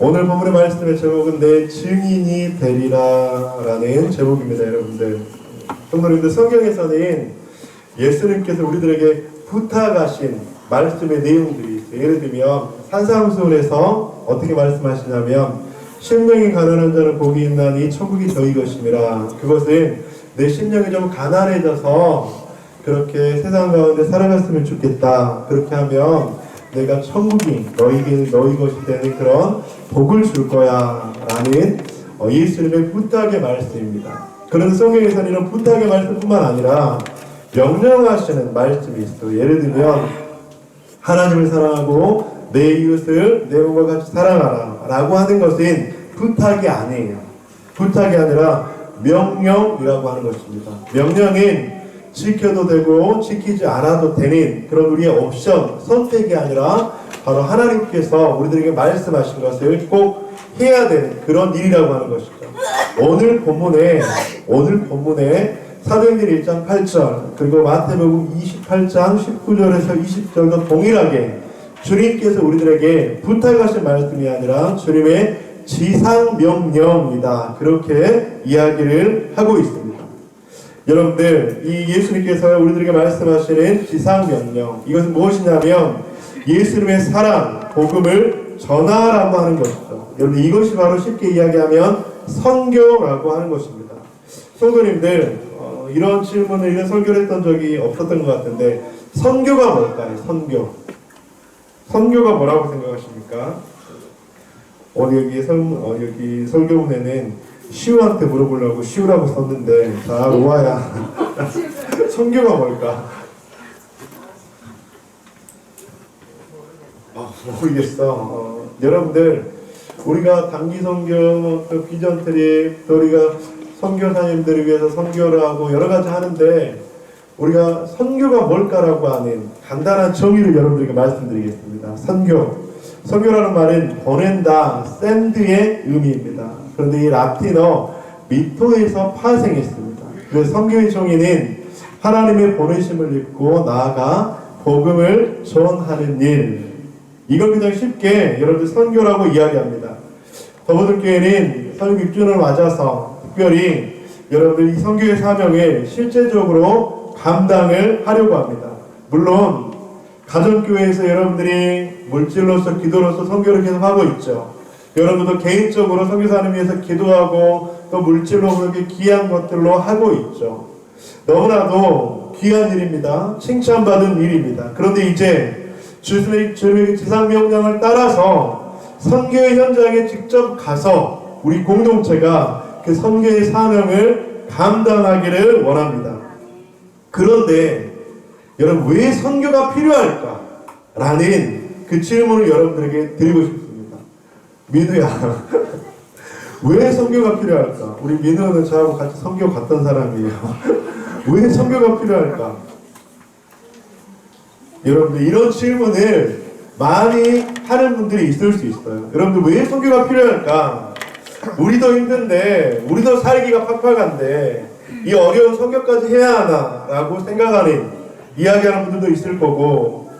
오늘 본문의 말씀의 제목은 내 증인이 되리라 라는 제목입니다, 여러분들. 성도님들 성경에서는 예수님께서 우리들에게 부탁하신 말씀의 내용들이 있어요. 예를 들면 산상수훈에서 어떻게 말씀하시냐면 심령이 가난한 자는 복이 있나니 천국이 저희 것임이라 그것은 내 심령이 좀 가난해져서 그렇게 세상 가운데 살아갔으면 좋겠다 그렇게 하면 내가 천국이 너희에게 너희 것이 되는 그런 복을 줄 거야 라는 어, 예수님의 부탁의 말씀입니다. 그런 성경에서는 이런 부탁의 말씀뿐만 아니라 명령하시는 말씀이 있어요. 예를 들면 하나님을 사랑하고 내 이웃을 내 몸과 같이 사랑하라 라고 하는 것은 부탁이 아니에요. 부탁이 아니라 명령이라고 하는 것입니다. 명령은 지켜도 되고 지키지 않아도 되는 그런 우리의 옵션, 선택이 아니라 바로 하나님께서 우리들에게 말씀하신 것을 꼭 해야 되는 그런 일이라고 하는 것이죠. 오늘 본문에 오늘 본문에 사도행전 1장 8절 그리고 마태복음 28장 19절에서 20절도 동일하게 주님께서 우리들에게 부탁하신 말씀이 아니라 주님의 지상 명령이다 그렇게 이야기를 하고 있습니다. 여러분들 이 예수님께서 우리들에게 말씀하시는 지상 명령 이것은 무엇이냐면 예수님의 사랑 복음을 전하라고 하는 것이죠. 여러분 이것이 바로 쉽게 이야기하면 선교라고 하는 것입니다. 성도님들 어, 이런 질문을 이런 설교를 했던 적이 없었던 것 같은데 선교가 뭘까요? 선교. 선교가 뭐라고 생각하십니까? 어, 여기 설 어, 여기 설교문에는 시우한테 물어보려고 시우라고 썼는데 자 로아야 선교가 뭘까? 아 모르겠어. 어, 여러분들 우리가 단기 선교, 또 비전 트립, 또 우리가 선교사님들을 위해서 선교를 하고 여러 가지 하는데 우리가 선교가 뭘까라고 하는 간단한 정의를 여러분들에게 말씀드리겠습니다. 선교. 선교라는 말은 보낸다, 샌드의 의미입니다. 그런데 이 라틴어 미토에서 파생했습니다. 그 선교의 정의는 하나님의 보내심을 입고 나아가 복음을 전하는 일. 이걸 그냥 쉽게 여러분들 선교라고 이야기합니다. 더보들교회는 선교 6주년을 맞아서 특별히 여러분들 이 선교의 사명을 실제적으로 감당을 하려고 합니다. 물론 가정교회에서 여러분들이 물질로서 기도로서 선교를 계속 하고 있죠. 여러분도 개인적으로 선교사님 위해서 기도하고 또 물질로 그렇게 귀한 것들로 하고 있죠. 너무나도 귀한 일입니다. 칭찬받은 일입니다. 그런데 이제 주님의, 주님의 지상 명령을 따라서 선교의 현장에 직접 가서 우리 공동체가 그 선교의 사명을 감당하기를 원합니다. 그런데 여러분 왜 선교가 필요할까? 라는 그 질문을 여러분들에게 드리고 싶습니다. 민우야, 왜 선교가 필요할까? 우리 민우는 저하고 같이 선교 갔던 사람이에요. 왜 선교가 필요할까? 여러분들 이런 질문을 많이 하는 분들이 있을 수 있어요. 여러분들 왜 선교가 필요할까? 우리도 힘든데, 우리도 살기가 팍팍한데, 이 어려운 선교까지 해야 하나 라고 생각하는 이야기하는 분들도 있을 거고,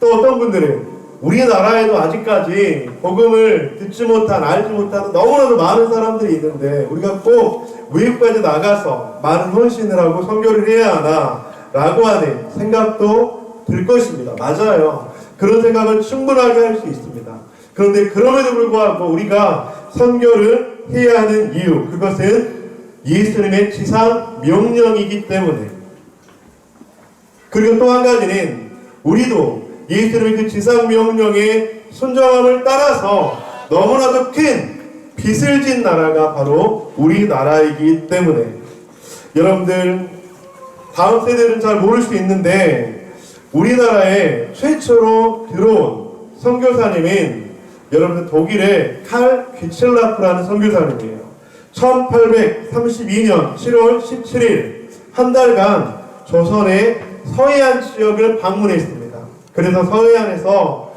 또 어떤 분들은 우리나라에도 아직까지 복음을 듣지 못한, 알지 못하는 너무나도 많은 사람들이 있는데, 우리가 꼭 외국까지 나가서 많은 헌신을 하고 선교를 해야 하나, 라고 하는 생각도 들 것입니다. 맞아요. 그런 생각은 충분하게 할 수 있습니다. 그런데 그럼에도 불구하고 우리가 선교를 해야 하는 이유, 그것은 예수님의 지상 명령이기 때문에. 그리고 또 한 가지는 우리도 예수님의 그 지상 명령의 순종함을 따라서 너무나도 큰 빚을 진 나라가 바로 우리나라이기 때문에 여러분들 다음 세대는 잘 모를 수 있는데 우리나라에 최초로 들어온 선교사님인 여러분들 독일의 칼 귀첼라프라는 선교사님이에요. 1832년 7월 17일 한 달간 조선의 서해안 지역을 방문했습니다. 그래서 서해안에서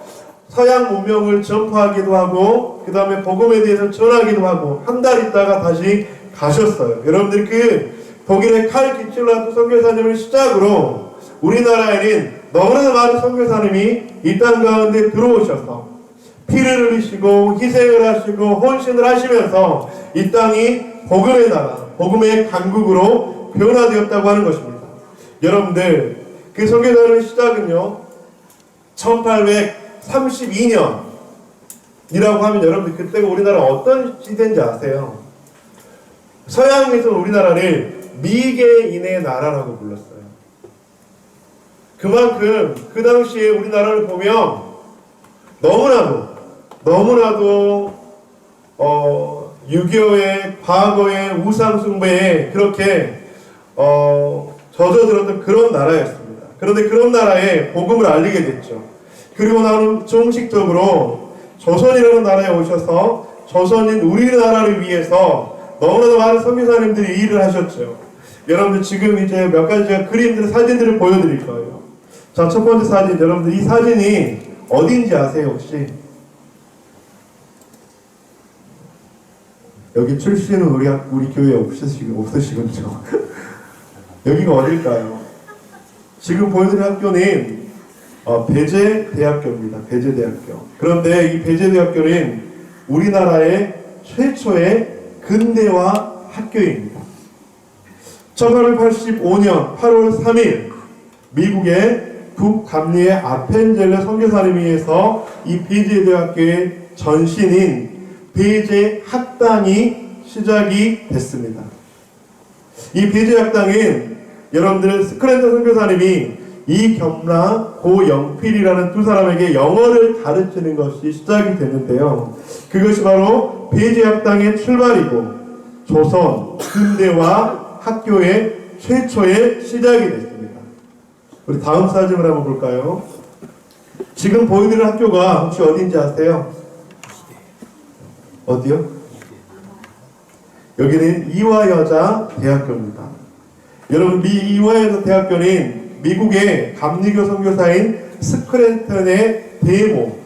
서양 문명을 전파하기도 하고 그 다음에 복음에 대해서 전하기도 하고 한 달 있다가 다시 가셨어요. 여러분들 그 독일의 칼 기칠라트 선교사님을 시작으로 우리나라에는 너무나 많은 선교사님이 이 땅 가운데 들어오셔서 피를 흘리시고 희생을 하시고 헌신을 하시면서 이 땅이 복음의 나라, 복음의 강국으로 변화되었다고 하는 것입니다. 여러분들 그 선교사의 시작은요 1832년이라고 하면 여러분들 그때가 우리나라 어떤 시대인지 아세요? 서양에서 우리나라를 미개인의 나라라고 불렀어요. 그만큼 그 당시에 우리나라를 보면 너무나도 너무나도 어, 유교의 과거의 우상 숭배에 그렇게 어, 젖어들었던 그런 나라였습니다. 그런데 그런 나라에 복음을 알리게 됐죠. 그리고 나는 정식적으로 조선이라는 나라에 오셔서 조선인 우리나라를 위해서 너무나도 많은 선교사님들이 일을 하셨죠. 여러분들 지금 이제 몇 가지 제가 그림들, 사진들을 보여드릴 거예요. 자, 첫 번째 사진, 여러분들 이 사진이 어딘지 아세요, 혹시? 여기 출신은 우리, 학- 우리 교회에 없으시고, 없으시군요. 여기가 어딜까요? 지금 보여드릴 학교는 어, 배제대학교입니다. 배제대학교. 그런데 이 배제대학교는 우리나라의 최초의 근대화 학교입니다. 1885년 8월 3일 미국의 북감리의 아펜젤레 선교사님에 의해서 이 배제대학교의 전신인 배제학당이 시작이 됐습니다. 이 배제학당은 여러분들 스크랜턴 선교사님이 이겸라 고영필이라는 두 사람에게 영어를 가르치는 것이 시작이 됐는데요. 그것이 바로 배제학당의 출발이고 조선 근대화 학교의 최초의 시작이 됐습니다. 우리 다음 사진을 한번 볼까요? 지금 보여드리는 학교가 혹시 어딘지 아세요? 어디요? 여기는 이화여자 대학교입니다. 여러분 미 이화여자 대학교는 미국의 감리교 선교사인 스크랜턴의 대모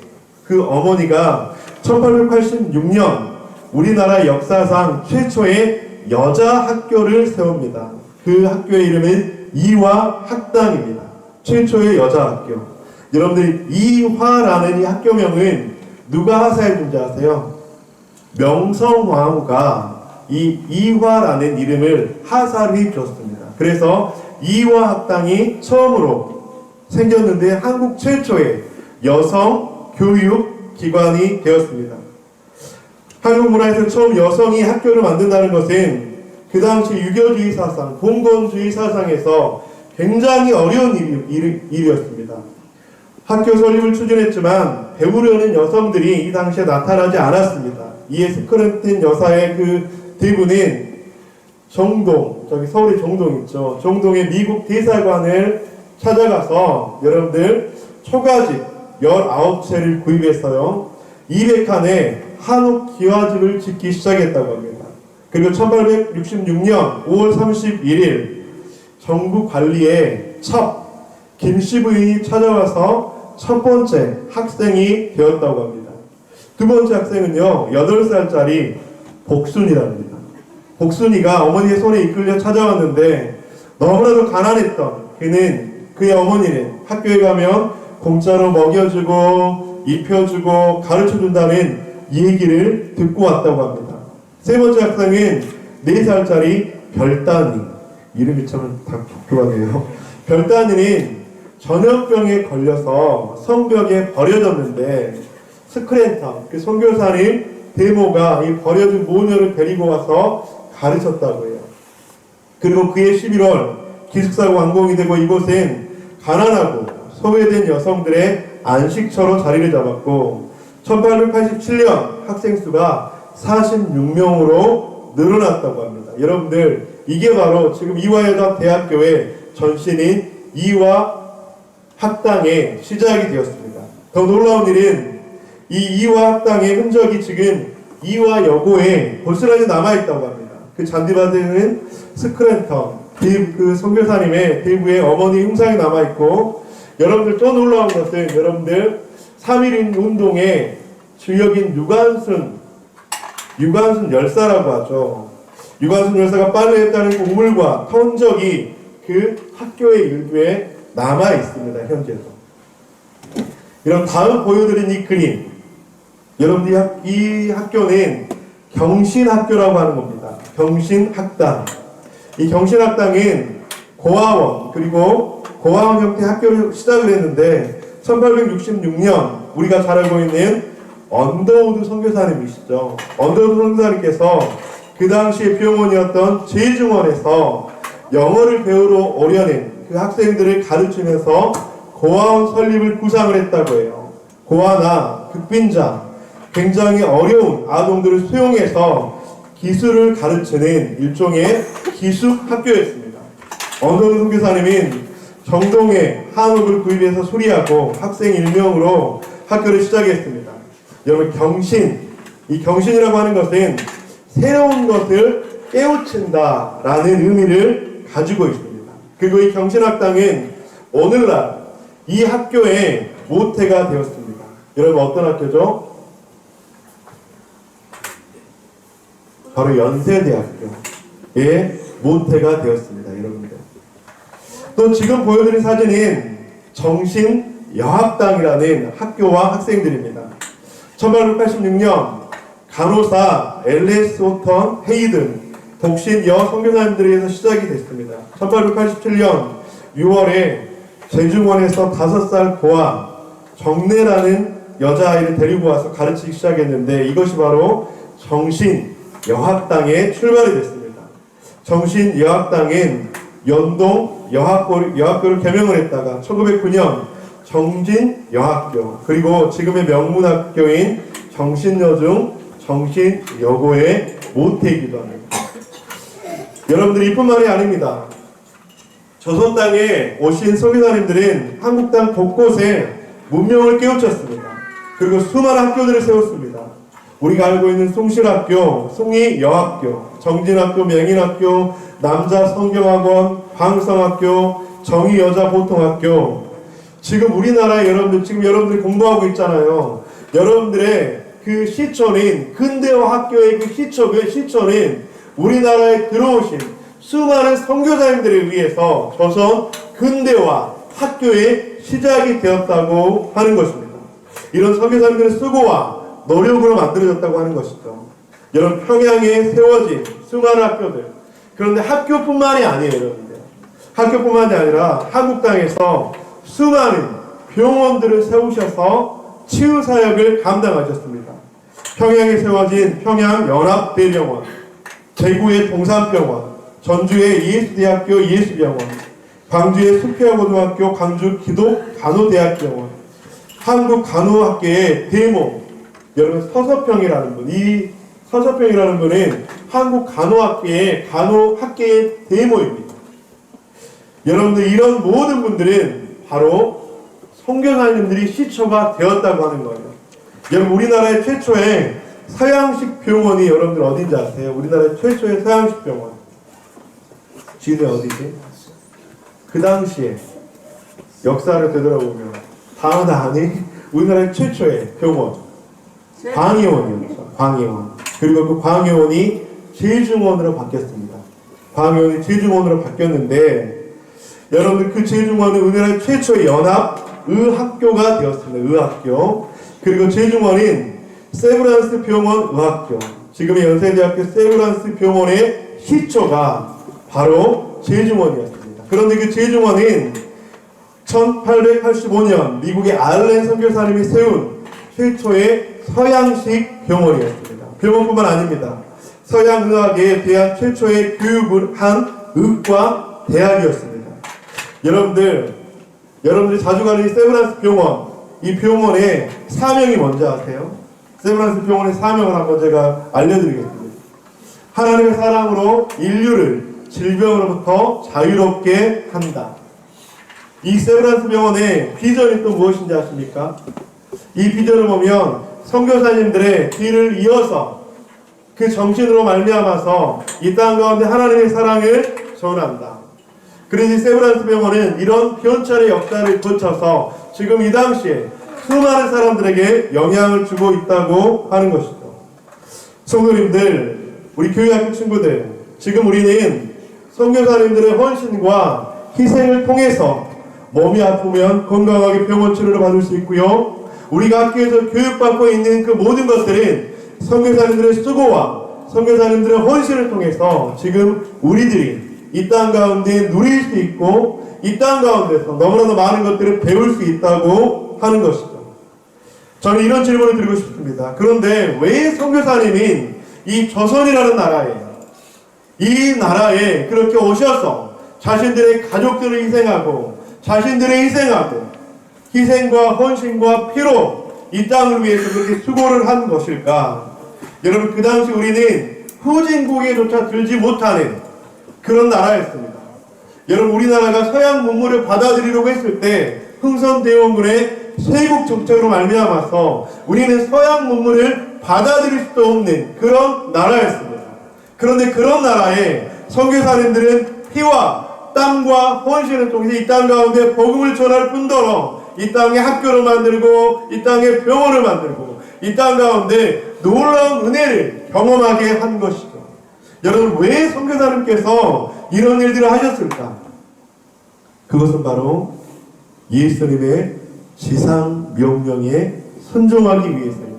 그 어머니가 1886년 우리나라 역사상 최초의 여자 학교를 세웁니다. 그 학교의 이름은 이화 학당입니다. 최초의 여자 학교. 여러분들이 이화라는 이 학교명은 누가 하사해 준지 아세요? 명성황후가 이 이화라는 이름을 하사를 줬습니다. 그래서 이화 학당이 처음으로 생겼는데 한국 최초의 여성 교육 기관이 되었습니다. 한국 문화에서 처음 여성이 학교를 만든다는 것은 그 당시 유교주의 사상, 봉건주의 사상에서 굉장히 어려운 일이, 일이었습니다. 학교 설립을 추진했지만 배우려는 여성들이 이 당시에 나타나지 않았습니다. 이에 스크랜튼 여사의 그 대부는 정동, 저기 서울의 정동 있죠. 정동의 미국 대사관을 찾아가서 여러분들 초가집 19채를 구입했어요. 200칸의 한옥 기와집을 짓기 시작했다고 합니다. 그리고 1866년 5월 31일 정부 관리의 첩 김씨 부인이 찾아와서 첫 번째 학생이 되었다고 합니다. 두 번째 학생은요, 8살짜리 복순이랍니다. 복순이가 어머니의 손에 이끌려 찾아왔는데 너무나도 가난했던 그는 그의 어머니는 학교에 가면 공짜로 먹여주고 입혀주고 가르쳐준다는 얘기를 듣고 왔다고 합니다. 세 번째 학생은 4살짜리 별단이 이름이 참 독특하네요. 별단이는 전염병에 걸려서 성벽에 버려졌는데 스크랜턴 그 선교사님 데모가 이 버려진 모녀를 데리고 와서 가르쳤다고 해요. 그리고 그해 11월 기숙사가 완공이 되고 이곳은 가난하고 소외된 여성들의 안식처로 자리를 잡았고 1887년 학생 수가 46명으로 늘어났다고 합니다. 여러분들 이게 바로 지금 이화여자 대학교의 전신인 이화 학당의 시작이 되었습니다. 더 놀라운 일은 이 이화 학당의 흔적이 지금 이화 여고에 고스란히 남아있다고 합니다. 그 잔디밭에는 스크랜턴, 그 선교사님의 대부의 어머니 흉상이 남아있고 여러분들 또 놀라운 것은 여러분들 3.1인 운동의 주역인 유관순 유관순 열사라고 하죠. 유관순 열사가 빨래했다는 그 우물과 흔적이 그 학교의 일부에 남아 있습니다. 현재도. 이런 다음 보여드린 이 그림 여러분들 이 학- 이 학교는 경신학교라고 하는 겁니다. 경신학당. 이 경신학당은 고아원 그리고 고아원 형태 학교를 시작을 했는데 1866년 우리가 잘 알고 있는 언더우드 선교사님이시죠. 언더우드 선교사님께서 그 당시에 병원이었던 제중원에서 영어를 배우러 오려는 그 학생들을 가르치면서 고아원 설립을 구상을 했다고 해요. 고아나 극빈자 굉장히 어려운 아동들을 수용해서 기술을 가르치는 일종의 기숙 학교였습니다. 언더우드 선교사님은 정동에 한옥을 구입해서 수리하고 학생 일명으로 학교를 시작했습니다. 여러분 경신, 이 경신이라고 하는 것은 새로운 것을 깨우친다라는 의미를 가지고 있습니다. 그리고 이 경신학당은 오늘날 이 학교의 모태가 되었습니다. 여러분 어떤 학교죠? 바로 연세대학교의 모태가 되었습니다. 여러분들. 또 지금 보여드린 사진은 정신여학당이라는 학교와 학생들입니다. 1886년 간호사 엘레스 호턴 헤이든 독신 여 선교사님들에 의해서 시작이 됐습니다. 1887년 6월에 제중원에서 5살 고아 정례라는 여자아이를 데리고 와서 가르치기 시작했는데 이것이 바로 정신 여학당의 출발이 됐습니다. 정신 여학당은 연동 여학교, 여학교를 개명을 했다가 1909년 정진 여학교 그리고 지금의 명문학교인 정신여중 정신여고의 모태이기도 합니다. 여러분들 이 뿐만이 아닙니다. 조선 땅에 오신 소비사님들은 한국 땅 곳곳에 문명을 깨우쳤습니다. 그리고 수많은 학교들을 세웠습니다. 우리가 알고 있는 숭실학교, 숭이여학교, 정진학교, 명인학교, 남자 성경학원, 광성학교, 정의여자보통학교. 지금 우리나라에 여러분들 지금 여러분들이 공부하고 있잖아요. 여러분들의 그 시초는 근대화 학교의 그 시초 그 시초는 우리나라에 들어오신 수많은 선교사님들에 의해서 조선 근대화 학교의 시작이 되었다고 하는 것입니다. 이런 선교사님들의 수고와 노력으로 만들어졌다고 하는 것이죠. 여러분 평양에 세워진 수많은 학교들 그런데 학교뿐만이 아니에요, 여러분들. 학교뿐만이 아니라 한국 땅에서 수많은 병원들을 세우셔서 치유 사역을 감당하셨습니다. 평양에 세워진 평양 연합대병원, 대구의 동산병원, 전주의 예수대학교 예수병원, 광주의 수피아고등학교 광주 기독 간호대학병원, 한국 간호학계의 대모, 여러분 서서평이라는 분, 이 서서평이라는 분은 한국 간호학계의 간호학계의 대모입니다. 여러분들 이런 모든 분들은 바로 선교사님들이 시초가 되었다고 하는 거예요. 여러분 우리나라의 최초의 서양식 병원이 여러분들 어딘지 아세요? 우리나라의 최초의 서양식 병원. 지금 어디지? 그 당시에 역사를 되돌아보면 다하다하니 우리나라의 최초의 병원 광의원이었죠. 광의원. 그리고 그 광의원이 제중원으로 바뀌었습니다. 광의원이 제중원으로 바뀌었는데 여러분들 그 제중원은 우리나라 최초의 연합 의학교가 되었습니다. 의학교. 그리고 제중원은 세브란스 병원 의학교. 지금의 연세대학교 세브란스 병원의 시초가 바로 제중원이었습니다. 그런데 그 제중원은 1885년 미국의 알렌 선교사님이 세운 최초의 서양식 병원이었습니다. 병원뿐만 아닙니다. 서양 의학에 대한 최초의 교육을 한 의과 대학이었습니다. 여러분들, 여러분들이 자주 가는 이 세브란스 병원, 이 병원의 사명이 뭔지 아세요? 세브란스 병원의 사명을 한번 제가 알려드리겠습니다. 하나님의 사랑으로 인류를 질병으로부터 자유롭게 한다. 이 세브란스 병원의 비전이 또 무엇인지 아십니까? 이 비전을 보면 선교사님들의 길을 이어서 그 정신으로 말미암아서 이 땅 가운데 하나님의 사랑을 전한다. 그래서 이 세브란스 병원은 이런 변천의 역사를 거쳐서 지금 이 당시에 수많은 사람들에게 영향을 주고 있다고 하는 것이죠. 성도님들, 우리 교회학교 친구들, 지금 우리는 선교사님들의 헌신과 희생을 통해서 몸이 아프면 건강하게 병원 치료를 받을 수 있고요. 우리가 학교에서 교육받고 있는 그 모든 것들은 선교사님들의 수고와 선교사님들의 헌신을 통해서 지금 우리들이 이 땅 가운데 누릴 수 있고 이 땅 가운데서 너무나도 많은 것들을 배울 수 있다고 하는 것이죠. 저는 이런 질문을 드리고 싶습니다. 그런데 왜 선교사님인 이 조선이라는 나라에 이 나라에 그렇게 오셔서 자신들의 가족들을 희생하고 자신들의 희생하고 희생과 헌신과 피로 이 땅을 위해서 그렇게 수고를 한 것일까? 여러분 그 당시 우리는 후진국에조차 들지 못하는 그런 나라였습니다. 여러분 우리나라가 서양 문물을 받아들이려고 했을 때 흥선대원군의 세국 정책으로 말미암아서 우리는 서양 문물을 받아들일 수도 없는 그런 나라였습니다. 그런데 그런 나라에 선교사님들은 피와 땀과 헌신을 통해서 이 땅 가운데 복음을 전할 뿐더러 이 땅에 학교를 만들고 이 땅에 병원을 만들고 이 땅 가운데 놀라운 은혜를 경험하게 한 것이죠. 여러분 왜 선교사님께서 이런 일들을 하셨을까? 그것은 바로 예수님의 지상 명령에 순종하기 위해서입니다.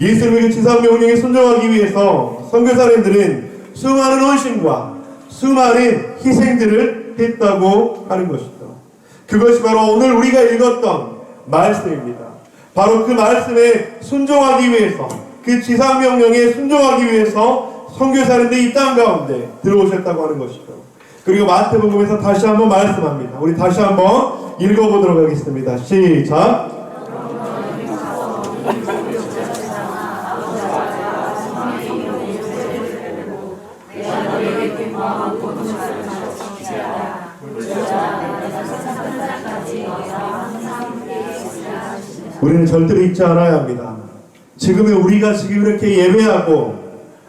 예수님의 지상 명령에 순종하기 위해서 선교사님들은 수많은 헌신과 수많은 희생들을 했다고 하는 것이죠. 그것이 바로 오늘 우리가 읽었던 말씀입니다. 바로 그 말씀에 순종하기 위해서 그 지상 명령에 순종하기 위해서 선교사님들이 이땅 가운데 들어오셨다고 하는 것이죠. 그리고 마태복음에서 다시 한번 말씀합니다. 우리 다시 한번 읽어보도록 하겠습니다. 시작. 우리는 절대로 잊지 않아야 합니다. 지금의 우리가 지금 이렇게 예배하고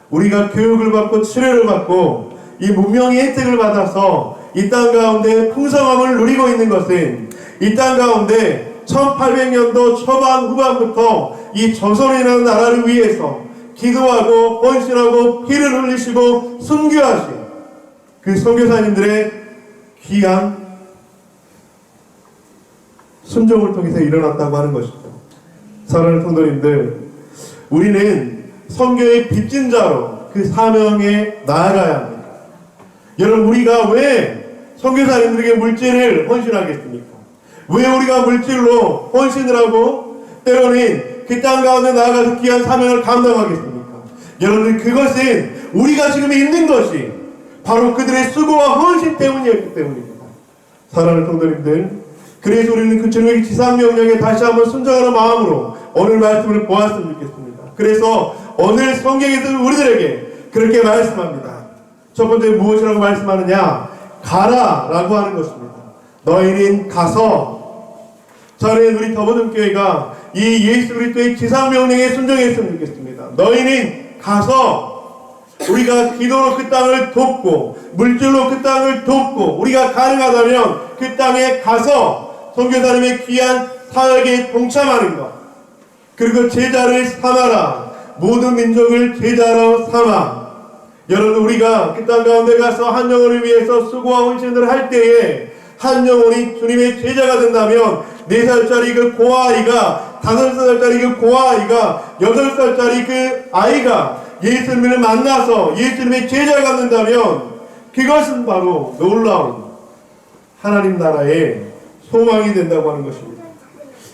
우리가 교육을 받고 치료를 받고 이 문명의 혜택을 받아서 이 땅 가운데 풍성함을 누리고 있는 것은 이 땅 가운데 1800년도 초반 후반부터 이 조선이라는 나라를 위해서 기도하고 헌신하고 피를 흘리시고 순교하신 그 선교사님들의 귀한 순종을 통해서 일어났다고 하는 것이죠. 사랑하는 성도님들, 우리는 성교의 빚진 자로 그 사명에 나아가야 합니다. 여러분, 우리가 왜 선교사님들에게 물질을 헌신하겠습니까? 왜 우리가 물질로 헌신을 하고 때로는 그 땅 가운데 나아가서 귀한 사명을 감당하겠습니까? 여러분, 그것은 우리가 지금 있는 것이 바로 그들의 수고와 헌신 때문이었기 때문입니다. 사랑하는 성도님들, 그래서 우리는 그 주님의 지상 명령에 다시 한번 순종하는 마음으로 오늘 말씀을 보았으면 좋겠습니다. 그래서 오늘 성경에서 우리들에게 그렇게 말씀합니다. 첫 번째 무엇이라고 말씀하느냐? 가라 라고 하는 것입니다. 너희는 가서 저는 우리 더보든 교회가 이 예수 그리스도의 지상 명령에 순종했으면 좋겠습니다. 너희는 가서 우리가 기도로 그 땅을 돕고 물질로 그 땅을 돕고 우리가 가능하다면 그 땅에 가서 선교사님의 귀한 사역에 동참하는 것 그리고 제자를 삼아라 모든 민족을 제자로 삼아 여러분 우리가 그 땅 가운데 가서 한 영혼을 위해서 수고와 헌신을 할 때에 한 영혼이 주님의 제자가 된다면 네 살짜리 그 고아아이가 다섯 살짜리 그 고아아이가 여덟 살짜리 그 아이가 예수님을 만나서 예수님의 제자가 된다면 그것은 바로 놀라운 하나님 나라의 소망이 된다고 하는 것입니다.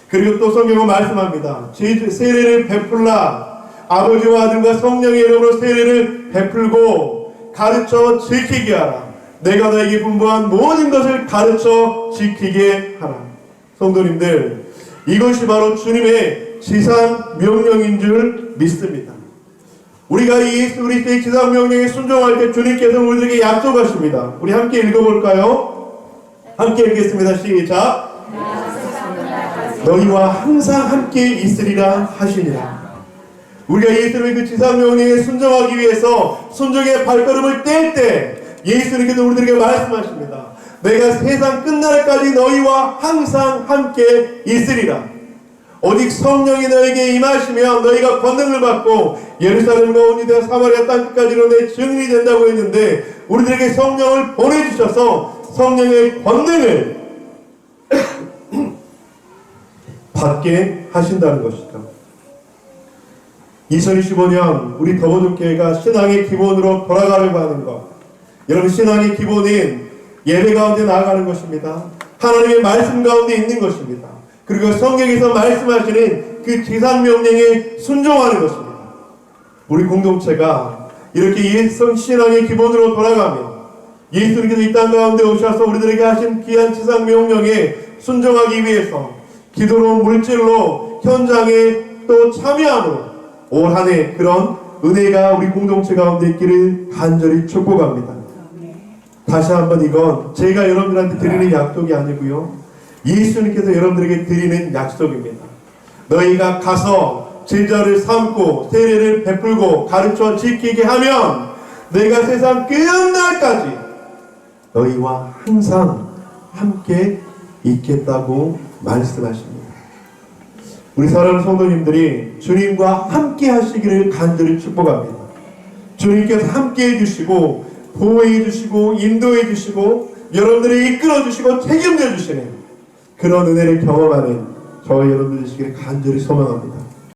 그리고 또 성경은 말씀합니다. 제- 세례를 베풀라 아버지와 아들과 성령의 이름으로 세례를 베풀고 가르쳐 지키게 하라. 내가 너에게 분부한 모든 것을 가르쳐 지키게 하라. 성도님들, 이것이 바로 주님의 지상 명령인 줄 믿습니다. 우리가 이 그리스도의 지상 명령에 순종할 때 주님께서 우리들에게 약속하십니다. 우리 함께 읽어볼까요? 함께 읽겠습니다. 시작. 너희와 항상 함께 있으리라 하시니라. 우리가 예수님의 그 지상 명령에 순종하기 위해서 순종의 발걸음을 뗄 때 예수님께서 우리들에게 말씀하십니다. 내가 세상 끝날까지 너희와 항상 함께 있으리라. 오직 성령이 너에게 임하시면 너희가 권능을 받고 예루살렘과 온 유대와 사마리아 땅끝까지로 내 증인이 된다고 했는데 우리들에게 성령을 보내주셔서 성령의 권능을 받게 하신다는 것이죠. 2025년 우리 더보족교회가 신앙의 기본으로 돌아가려고 하는 것. 여러분 신앙의 기본인 예배 가운데 나아가는 것입니다. 하나님의 말씀 가운데 있는 것입니다. 그리고 성경에서 말씀하시는 그 지상 명령에 순종하는 것입니다. 우리 공동체가 이렇게 예성 신앙의 기본으로 돌아가며 예수님께서 이 땅 가운데 오셔서 우리들에게 하신 귀한 지상 명령에 순종하기 위해서 기도로 물질로 현장에 또 참여함으로 올 한 해 그런 은혜가 우리 공동체 가운데 있기를 간절히 축복합니다. 다시 한번 이건 제가 여러분들한테 드리는 약속이 아니고요. 예수님께서 여러분들에게 드리는 약속입니다. 너희가 가서 제자를 삼고 세례를 베풀고 가르쳐 지키게 하면 내가 세상 끝날까지 너희와 항상 함께 있겠다고 말씀하십니다. 우리 사랑하는 성도님들이 주님과 함께 하시기를 간절히 축복합니다. 주님께서 함께 해주시고 보호해 주시고 인도해 주시고 여러분들을 이끌어 주시고 책임져 주시는 그런 은혜를 경험하는 저와 여러분들 되시기를 간절히 소망합니다.